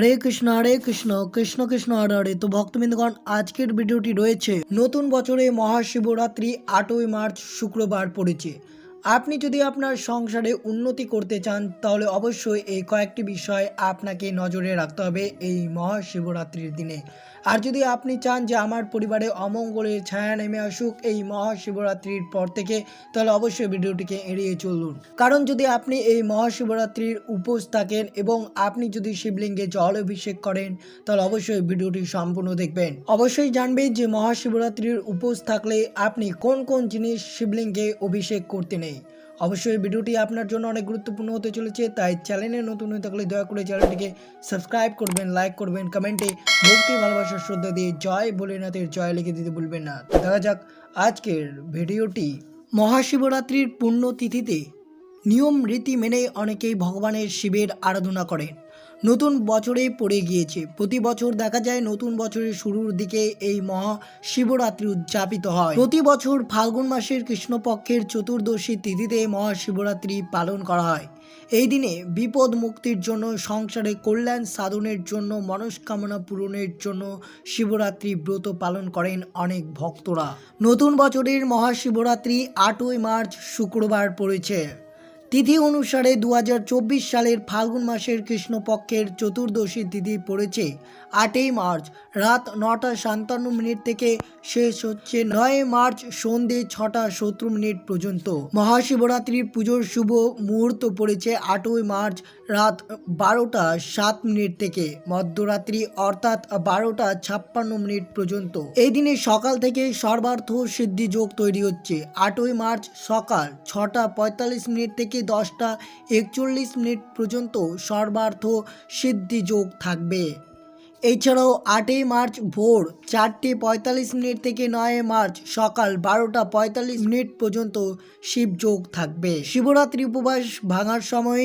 হরে কৃষ্ণ হরে কৃষ্ণ কৃষ্ণ কৃষ্ণ, হরে হরে। তো ভক্তবৃন্দগণ, আজকের ভিডিওটি রয়েছে নতুন বছরে মহাশিবরাত্রি আটই মার্চ শুক্রবার পড়েছে। আপনি যদি আপনার সংসারে উন্নতি করতে চান, তাহলে অবশ্যই এই কয়েকটি বিষয় আপনাকে নজরে রাখতে হবে এই মহাশিবরাত্রির দিনে। আর যদি আপনি চান যে আমার পরিবারে অমঙ্গলের ছায়া নেমে আসুক এই মহাশিবরাত্রির পর থেকে, তাহলে অবশ্যই ভিডিওটিকে এড়িয়ে চলুন। কারণ যদি আপনি এই মহাশিবরাত্রির উপোস থাকেন এবং আপনি যদি শিবলিঙ্গে জল অভিষেক করেন, তাহলে অবশ্যই ভিডিওটি সম্পূর্ণ দেখবেন। অবশ্যই জানবেন যে মহাশিবরাত্রির উপোস থাকলে আপনি কোন কোন জিনিস শিবলিঙ্গে অভিষেক করতে নেই অবশ্যই ভিডিওটি আপনার জন্য অনেক গুরুত্বপূর্ণ হতে চলেছে, তাই চ্যানেলে নতুন হয়ে থাকলে দয়া করে চ্যানেলটিকে সাবস্ক্রাইব করবেন, লাইক করবেন, কমেন্টে ভক্তি ভালোবাসার শ্রদ্ধা দিয়ে জয় ভোলেনাথের জয় লিখে দিতে ভুলবেন না। তো দেখা যাক আজকের ভিডিওটি। মহাশিবরাত্রির পূর্ণ তিথিতে নিয়ম রীতি মেনে অনেকেই ভগবানের শিবের আরাধনা করেন। নতুন বছরে পড়ে গিয়েছে। প্রতি বছর দেখা যায় নতুন বছরের শুরুর দিকে এই মহা শিবরাত্রি উদযাপিত হয়। প্রতি বছর ফাল্গুন মাসের কৃষ্ণপক্ষের চতুর্দশী তিথিতে মহাশিবরাত্রি পালন করা হয়। এই দিনে বিপদ মুক্তির জন্য, সংসারে কল্যাণ সাধনের জন্য, মনস্কামনা পূরণের জন্য শিবরাত্রি ব্রত পালন করেন অনেক ভক্তরা। নতুন বছরের মহাশিবরাত্রি আটই মার্চ শুক্রবার পড়েছে। তিথি অনুসারে দু হাজার চব্বিশ সালের ফাল্গুন মাসের কৃষ্ণপক্ষের চতুর্দশী তিথি পড়েছে। আটই মার্চ, রাত নটা সাতান্ন মিনিট থেকে শেষ হচ্ছে নয় মার্চ সন্ধে ছটা সত্তর মিনিট পর্যন্ত। মহাশিবরাত্রির পুজোর শুভ মুহূর্ত পড়েছে আটই মার্চ, রাত বারোটা সাত মিনিট থেকে। মধ্যরাত্রি অর্থাৎ বারোটা ছাপ্পান্ন মিনিট পর্যন্ত। এই দিনে সকাল থেকে সর্বার্থ সিদ্ধি যোগ তৈরি হচ্ছে। আটই মার্চ সকাল ছটা পঁয়তাল্লিশ মিনিট থেকে দশটা একচল্লিশ মিনিট পর্যন্ত সর্বার্থ সিদ্ধি যোগ থাকবে। এছাড়াও আটই মার্চ ভোর চারটে পঁয়তাল্লিশ মিনিট থেকে নয় মার্চ সকাল বারোটা পঁয়তাল্লিশ মিনিট পর্যন্ত শিবযোগ থাকবে। শিবরাত্রি উপবাস ভাঙার সময়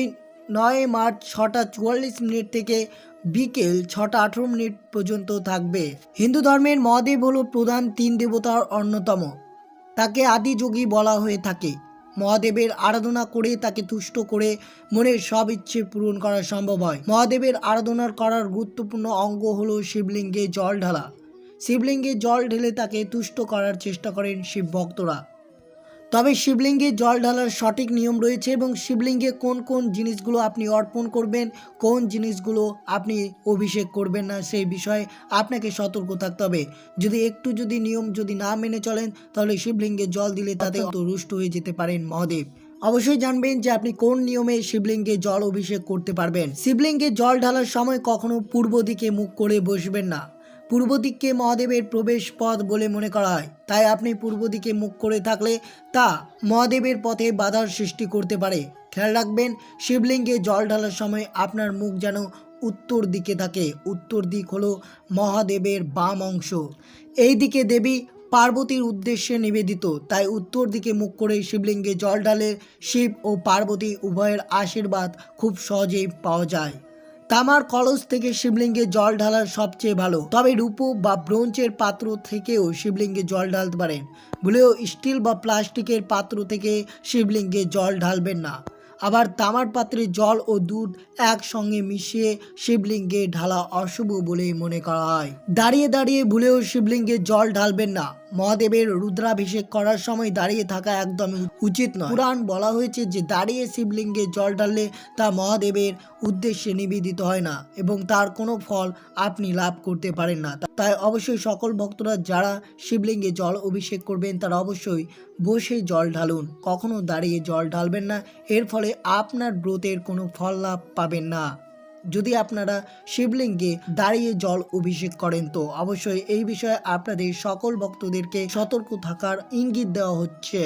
নয় মার্চ ছটা চুয়াল্লিশ মিনিট থেকে বিকেল ছটা আঠেরো মিনিট পর্যন্ত থাকবে। হিন্দু ধর্মের মহাদেব হল প্রধান তিন দেবতার অন্যতম। তাকে আদিযোগী বলা হয়ে থাকে। মহাদেবের আরাধনা করে তাকে তুষ্ট করে মনের সব ইচ্ছে পূরণ করা সম্ভব হয়। মহাদেবের আরাধনার করার গুরুত্বপূর্ণ অঙ্গ হল শিবলিঙ্গে জল ঢালা। শিবলিঙ্গে জল ঢেলে তাকে তুষ্ট করার চেষ্টা করেন শিব ভক্তরা। তবে শিবলিঙ্গে জল ঢালার সঠিক নিয়ম রয়েছে এবং শিবলিঙ্গে কোন কোন জিনিসগুলো আপনি অর্পণ করবেন কোন জিনিসগুলো আপনি অভিষেক করবেন না সেই বিষয়ে আপনাকে সতর্ক থাকতে হবে। যদি একটু যদি নিয়ম যদি না মেনে চলেন তাহলে শিবলিঙ্গে জল দিলে তাতে অত রুষ্ট হয়ে যেতে পারেন মহাদেব। অবশ্যই জানবেন যে আপনি কোন নিয়মে শিবলিঙ্গে জল অভিষেক করতে পারবেন। শিবলিঙ্গে জল ঢালার সময় কখনো পূর্ব দিকে মুখ করে বসবেন না। পূর্ব দিককে মহাদেবের প্রবেশ পথ বলে মনে করা হয়। তাই আপনি পূর্ব দিকে মুখ করে থাকলে তা মহাদেবের পথে বাধার সৃষ্টি করতে পারে। খেয়াল রাখবেন, শিবলিঙ্গে জল ঢালার সময় আপনার মুখ যেন উত্তর দিকে থাকে। উত্তর দিক হলো মহাদেবের বাম অংশ। এই দিকে দেবী পার্বতীর উদ্দেশ্যে নিবেদিত। তাই উত্তর দিকে মুখ করে শিবলিঙ্গে জল ঢালে শিব ও পার্বতী উভয়ের আশীর্বাদ খুব সহজেই পাওয়া যায়। তামার কলস থেকে শিবলিঙ্গে জল ঢালার সবচেয়ে ভালো। তবে রূপো বা ব্রোঞ্জের পাত্র থেকেও শিবলিঙ্গে জল ঢালতে পারেন। ভুলেও স্টিল বা প্লাস্টিকের পাত্র থেকে শিবলিঙ্গে জল ঢালবেন না। আবার তামার পাত্রে জল ও দুধ একসঙ্গে মিশিয়ে শিবলিঙ্গে ঢালা অশুভ বলে মনে করা হয়। দাঁড়িয়ে দাঁড়িয়ে ভুলেও শিবলিঙ্গে জল ঢালবেন না। মহাদেবের রুদ্রাভিষেক করার সময় দাঁড়িয়ে থাকা একদমই উচিত নয়। পুরাণ বলা হয়েছে যে, দাঁড়িয়ে শিবলিঙ্গে জল ঢাললে তা মহাদেবের উদ্দেশ্যে নিবেদিত হয় না এবং তার কোনো ফল আপনি লাভ করতে পারেন না। তাই অবশ্যই সকল ভক্তরা যারা শিবলিঙ্গে জল অভিষেক করবেন, তারা অবশ্যই বসে জল ঢালুন। কখনো দাঁড়িয়ে জল ঢালবেন না। এর ফলে আপনার ব্রতের কোনো ফল লাভ পাবেন না। যদি আপনারা শিবলিঙ্গে দাঁড়িয়ে জল অভিষেক করেন তো অবশ্যই এই বিষয়ে আপনাদের সকল ভক্তদেরকে সতর্ক থাকার ইঙ্গিত দেওয়া হচ্ছে।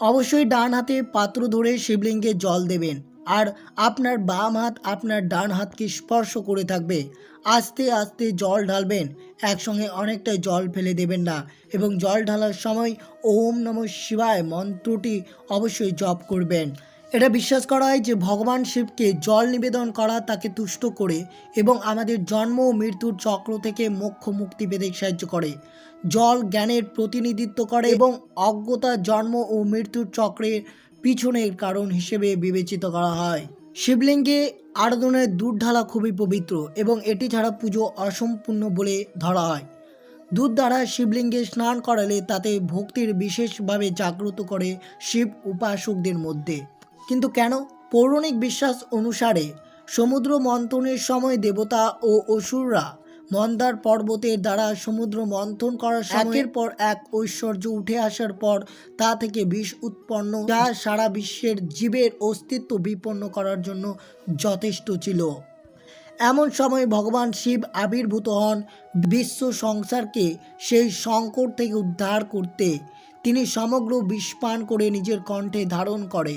অবশ্যই ডান হাতে পাত্র ধরে শিবলিঙ্গে জল দেবেন আর আপনার বাম হাত আপনার ডান হাতকে স্পর্শ করে থাকবে। আস্তে আস্তে জল ঢালবেন, একসঙ্গে অনেকটাই জল ফেলে দেবেন না এবং জল ঢালার সময় ওম নম শিবায় মন্ত্রটি অবশ্যই জপ করবেন। এটা বিশ্বাস করা হয় যে ভগবান শিবকে জল নিবেদন করা তাকে তুষ্ট করে এবং আমাদের জন্ম ও মৃত্যুর চক্র থেকে মোক্ষ মুক্তি পেতে সাহায্য করে। জল জ্ঞানের প্রতিনিধিত্ব করে এবং অজ্ঞতা, জন্ম ও মৃত্যুর চক্রের পিছনের কারণ হিসেবে বিবেচিত করা হয়। শিবলিঙ্গে আরাধনায় দুধ ঢালা খুবই পবিত্র এবং এটি ছাড়া পুজো অসম্পূর্ণ বলে ধরা হয়। দুধ দ্বারা শিবলিঙ্গে স্নান করালে তাতে ভক্তির বিশেষভাবে জাগ্রত করে শিব উপাসকদের মধ্যে। কিন্তু কেন? পৌরাণিক বিশ্বাস অনুসারে সমুদ্র মন্থনের সময় দেবতা ও অসুররা মন্দার পর্বতের দ্বারা সমুদ্র মন্থন করার একের পর এক ঐশ্বর্য উঠে আসার পর তা থেকে বিষ উৎপন্ন যা সারা বিশ্বের জীবের অস্তিত্ব বিপন্ন করার জন্য যথেষ্ট ছিল। এমন সময় ভগবান শিব আবির্ভূত হন বিশ্ব সংসারকে সেই সংকট থেকে উদ্ধার করতে। তিনি সমগ্র বিষপান করে নিজের কণ্ঠে ধারণ করে।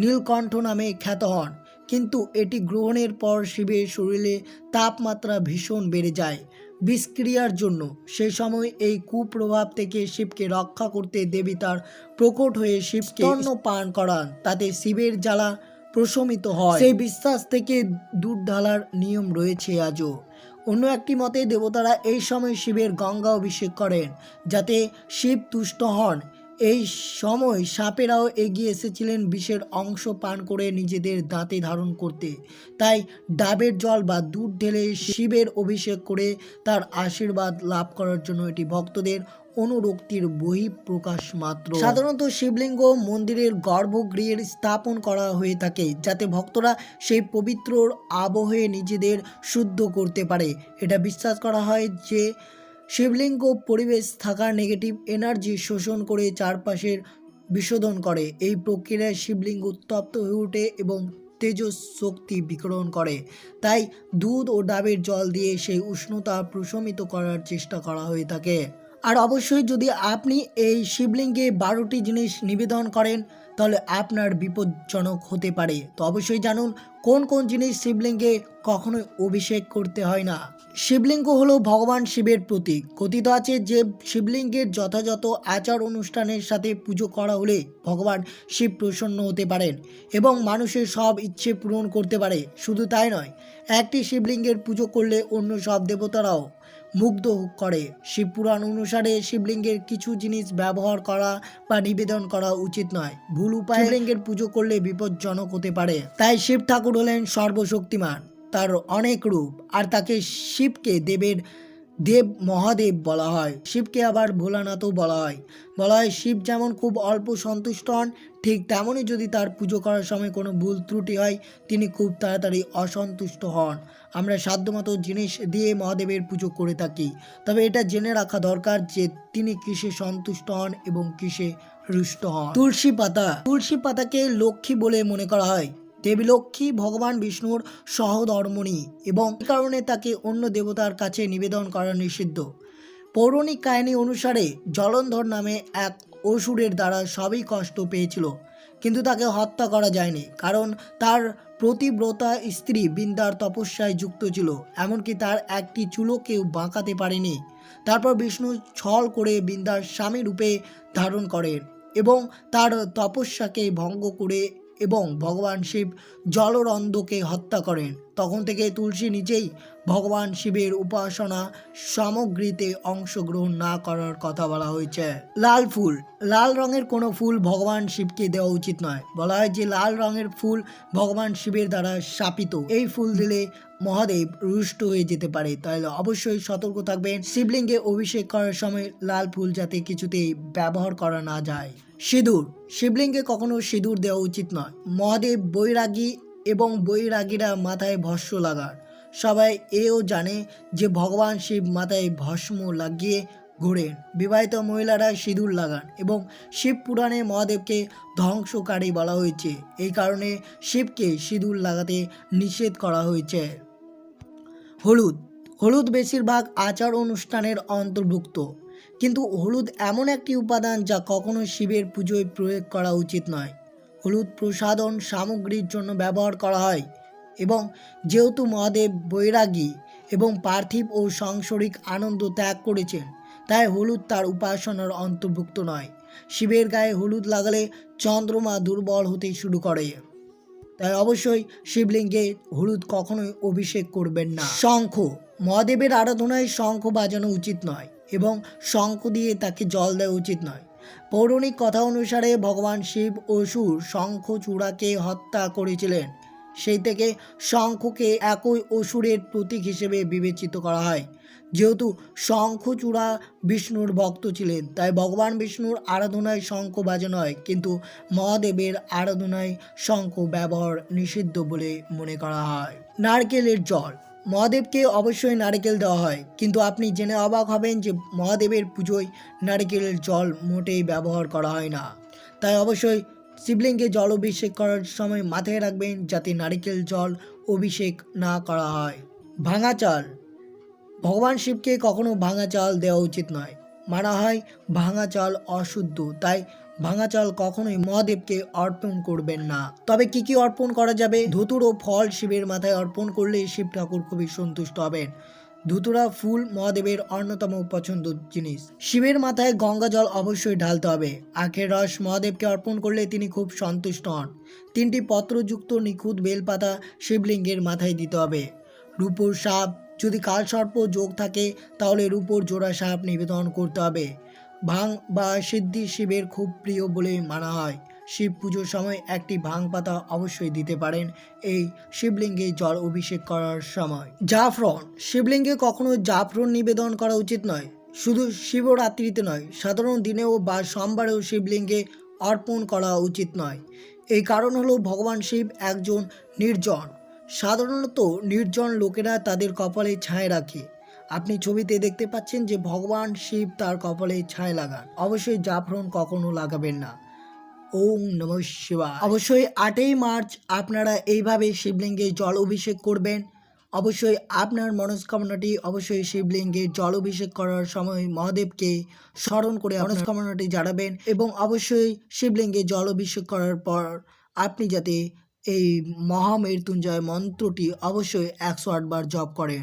নীলকণ্ঠ নামে খ্যাত হন কিন্তু এটি গ্রহণের পর শিবের শরীরে তাপমাত্রা ভীষণ বেড়ে যায়। বিষক্রিয়ার জন্য সেই সময় এই কুপ্রভাব থেকে শিবকে রক্ষা করতে দেবী তার প্রকট হয়ে শিবকে অন্ন পান করান তাতে শিবের জ্বালা প্রশমিত হয়। সেই বিশ্বাস থেকে দুধ ঢালার নিয়ম রয়েছে আজও। অন্য একটি মতে দেবতারা এই সময় শিবের গঙ্গা অভিষেক করেন যাতে শিব তুষ্ট হন। এই সময় সাপেরাও এগিয়ে এসেছিলেন বিষের অংশ পান করে নিজেদের দাঁতে ধারণ করতে। তাই ডাবের জল বা দুধ ঢেলে শিবের অভিষেক করে তার আশীর্বাদ লাভ করার জন্য এটি ভক্তদের অনুরক্তির বহিঃপ্রকাশ মাত্র। সাধারণত শিবলিঙ্গ মন্দিরের গর্ভগৃহের স্থাপন করা হয়ে থাকে, যাতে ভক্তরা সেই পবিত্র আবহে নিজেদের শুদ্ধ করতে পারে। এটা বিশ্বাস করা হয় যে শিবলিঙ্গ পরিবেশ থাকা নেগেটিভ এনার্জি শোষণ করে চারপাশের বিশোধন করে। এই প্রক্রিয়ায় শিবলিঙ্গ উত্তপ্ত হয়ে ওঠে এবং তেজস শক্তি বিকরণ করে। তাই দুধ ও ডাবের জল দিয়ে সেই উষ্ণতা প্রশমিত করার চেষ্টা করা হয়ে থাকে। আর অবশ্যই যদি আপনি এই শিবলিঙ্গে বারোটি জিনিস নিবেদন করেন তাহলে আপনার বিপজ্জনক হতে পারে। তো অবশ্যই জানুন, কোন কোন জিনিস শিবলিঙ্গে কখনোই অভিষেক করতে হয় না। শিবলিঙ্গ হলো ভগবান শিবের প্রতীক। কথিত আছে যে শিবলিঙ্গের যথাযথ আচার অনুষ্ঠানের সাথে পুজো করা হলে ভগবান শিব প্রসন্ন হতে পারেন এবং মানুষের সব ইচ্ছে পূরণ করতে পারে। শুধু তাই নয়, একটি শিবলিঙ্গের পুজো করলে অন্য সব দেবতারাও মুগ্ধ করে। শিবপুরাণ অনুসারে শিবলিঙ্গের কিছু জিনিস ব্যবহার করা বা নিবেদন করা উচিত নয়। ভুল উপায় শিবলিঙ্গের পুজো করলে বিপজ্জনক হতে পারে। তাই শিব ঠাকুর হলেন সর্বশক্তিমান। তার অনেক রূপ। আর তাকে শিবকে দেবের দেব মহাদেব বলা হয়। শিবকে আবার ভোলানাথও বলা হয়। বলা হয় শিব যেমন খুব অল্প সন্তুষ্ট হন, ঠিক তেমনই যদি তার পুজো করার সময় কোনো ভুল ত্রুটি হয়, তিনি খুব তাড়াতাড়ি অসন্তুষ্ট হন। আমরা সাধ্যমতো জিনিস দিয়ে মহাদেবের পুজো করে থাকি। তবে এটা জেনে রাখা দরকার যে তিনি কিসে সন্তুষ্ট হন এবং কিসে রুষ্ট হন। তুলসী পাতা। তুলসী পাতাকে লক্ষ্মী বলে মনে করা হয়। দেবী লক্ষ্মী ভগবান বিষ্ণুর সহধর্মণী এবং এই কারণে তাকে অন্য দেবতার কাছে নিবেদন করা নিষিদ্ধ। পৌরাণিক কাহিনী অনুসারে জলন্ধর নামে এক অসুরের দ্বারা সবই কষ্ট পেয়েছিল, কিন্তু তাকে হত্যা করা যায়নি, কারণ তার প্রতিব্রতা স্ত্রী বিন্দার তপস্যায় যুক্ত ছিল, এমনকি তার একটি চুলো কেউ বাঁকাতে পারেনি। তারপর বিষ্ণু ছল করে বিন্দার স্বামী রূপে ধারণ করেন এবং তার তপস্যাকে ভঙ্গ করে এবং ভগবান শিব জলরন্ধকে হত্যা করেন। তখন থেকে তুলসী নিজেই ভগবান শিবের উপাসনা সামগ্রীতে অংশগ্রহণ না করার কথা বলা হয়েছে। লাল ফুল। লাল রঙের কোনো ফুল ভগবান শিবকে দেওয়া উচিত নয়। বলা হয় যে লাল রঙের ফুল ভগবান শিবের দ্বারা শাপিত এই ফুল দিলে মহাদেব রুষ্ট হয়ে যেতে পারে। তাহলে অবশ্যই সতর্ক থাকবেন। শিবলিঙ্গে অভিষেক করার সময় লাল ফুল যাতে কিছুতেই ব্যবহার করা না যায়। সিঁদুর। শিবলিঙ্গে কখনো সিঁদুর দেওয়া উচিত নয়। মহাদেব বৈরাগী এবং বৈরাগীরা মাথায় ভস্য লাগান। সবাই এও জানে যে ভগবান শিব মাথায় ভস্ম লাগিয়ে ঘোরেন। বিবাহিত মহিলারা সিঁদুর লাগান এবং শিব পুরাণে মহাদেবকে ধ্বংসকারী বলা হয়েছে। এই কারণে শিবকে সিঁদুর লাগাতে নিষেধ করা হয়েছে। হলুদ। হলুদ বেশিরভাগ আচার অনুষ্ঠানের অন্তর্ভুক্ত। কিন্তু হলুদ এমন একটি উপাদান যা কখনো শিবের পুজোয় প্রয়োগ করা উচিত নয়। হলুদ প্রসাধন সামগ্রীর জন্য ব্যবহার করা হয় এবং যেহেতু মহাদেব বৈরাগী এবং পার্থিব ও সাংসারিক আনন্দ ত্যাগ করেছেন, তাই হলুদ তার উপাসনার অন্তর্ভুক্ত নয়। শিবের গায়ে হলুদ লাগালে চন্দ্রমা দুর্বল হতে শুরু করে। তাই অবশ্যই শিবলিঙ্গে হলুদ কখনোই অভিষেক করবেন না। শঙ্খ, মহাদেবের আরাধনায় শঙ্খ বাজানো উচিত নয়। এবং শঙ্খ দিয়ে তাকে জল দেওয়া উচিত নয়। পৌরাণিক কথা অনুসারে ভগবান শিব অসুর শঙ্খ চূড়াকে হত্যা করেছিলেন। সেই থেকে শঙ্খকে একই অসুরের প্রতীক হিসেবে বিবেচিত করা হয়। যেহেতু শঙ্খচূড়া বিষ্ণুর ভক্ত ছিলেন, তাই ভগবান বিষ্ণুর আরাধনায় শঙ্খ বাজানো হয়, কিন্তু মহাদেবের আরাধনায় শঙ্খ ব্যবহার নিষিদ্ধ বলে মনে করা হয়। নারকেলের জল মহাদেবকে অবশ্যই নারকেল দেওয়া হয়। কিন্তু আপনি জেনে অবাক হবেন যে মহাদেবের পুজোয় নারকেলের জল মোটেই ব্যবহার করা হয় না। তাই অবশ্যই শিবলিঙ্গে জল অভিষেক করার সময় মাথায় রাখবেন যাতে নারকেল জল অভিষেক না করা হয়। ভাঙা চাল। ভগবান শিবকে কখনো ভাঙা চাল দেওয়া উচিত নয়। মানা হয় ভাঙা চাল অশুদ্ধ, তাই ভাঙা চাল কখনোই মহাদেবকে অর্পণ করবেন না। তবে কি কি অর্পণ করা যাবে? ধুতুর ও ফল শিবের মাথায় অর্পণ করলে শিব ঠাকুর খুবই সন্তুষ্ট হবেন। ধুতুরা ফুল মহাদেবের অন্যতম পছন্দ জিনিস। শিবের মাথায় গঙ্গা জল অবশ্যই ঢালতে হবে। আখের রস মহাদেবকে অর্পণ করলে তিনি খুব সন্তুষ্ট হন। তিনটি পত্রযুক্ত নিখুঁত বেলপাতা শিবলিঙ্গের মাথায় দিতে হবে। রূপোর সাপ, যদি কালসর্প যোগ থাকে, তাহলে রূপোর জোড়া সাপ নিবেদন করতে হবে। ভাং বা সিদ্ধি শিবের খুব প্রিয় বলে মানা হয়। শিব পুজোর সময় একটি ভাং পাতা অবশ্যই দিতে পারেন এই শিবলিঙ্গে জল অভিষেক করার সময়। জাফরন, শিবলিঙ্গে কখনো জাফরন নিবেদন করা উচিত নয়, শুধু শিবরাত্রিতে নয়, সাধারণ দিনেও বা সোমবারেও শিবলিঙ্গে অর্পণ করা উচিত নয়। এই কারণ হলো ভগবান শিব একজন নির্জন। সাধারণত নির্জন লোকেরা তাদের কপালে ছায় রাখে। আপনি ছবিতে দেখতে পাচ্ছেন যে ভগবান শিব তার কপালে ছায় লাগান। অবশ্যই জাফরন কখনো লাগাবেন না। ওম নম শিবা অবশ্যই আটই মার্চ আপনারা এইভাবে শিবলিঙ্গে জল অভিষেক করবেন। অবশ্যই আপনার মনস্কামনাটি অবশ্যই শিবলিঙ্গে জল অভিষেক করার সময় মহাদেবকে স্মরণ করে মনস্কামনাটি জানাবেন এবং অবশ্যই শিবলিঙ্গে জল অভিষেক করার পর আপনি যাতে এই মহামৃত্যুঞ্জয় মন্ত্রটি অবশ্যই একশো আটবার জপ করেন।